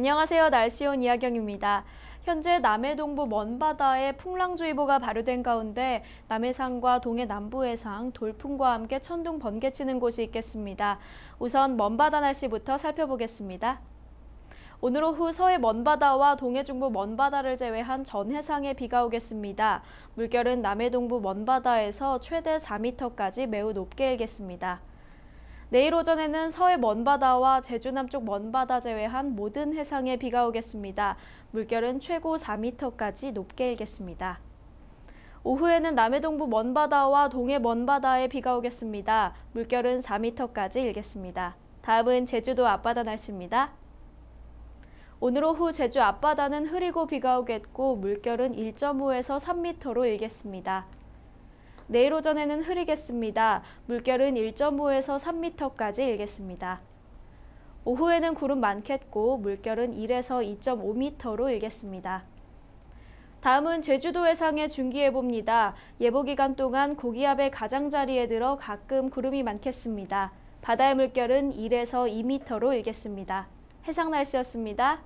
안녕하세요. 날씨온 이하경입니다. 현재 남해 동부 먼바다에 풍랑주의보가 발효된 가운데 남해상과 동해 남부 해상, 돌풍과 함께 천둥 번개 치는 곳이 있겠습니다. 우선 먼바다 날씨부터 살펴보겠습니다. 오늘 오후 서해 먼바다와 동해 중부 먼바다를 제외한 전 해상에 비가 오겠습니다. 물결은 남해 동부 먼바다에서 최대 4m까지 매우 높게 일겠습니다. 내일 오전에는 서해 먼바다와 제주 남쪽 먼바다 제외한 모든 해상에 비가 오겠습니다. 물결은 최고 4m까지 높게 일겠습니다. 오후에는 남해동부 먼바다와 동해 먼바다에 비가 오겠습니다. 물결은 4m까지 일겠습니다. 다음은 제주도 앞바다 날씨입니다. 오늘 오후 제주 앞바다는 흐리고 비가 오겠고 물결은 1.5에서 3m로 일겠습니다. 내일 오전에는 흐리겠습니다. 물결은 1.5에서 3m까지 일겠습니다. 오후에는 구름 많겠고 물결은 1에서 2.5m로 일겠습니다. 다음은 제주도 해상의 중기예보입니다. 예보 기간 동안 고기압의 가장자리에 들어 가끔 구름이 많겠습니다. 바다의 물결은 1에서 2m로 일겠습니다. 해상 날씨였습니다.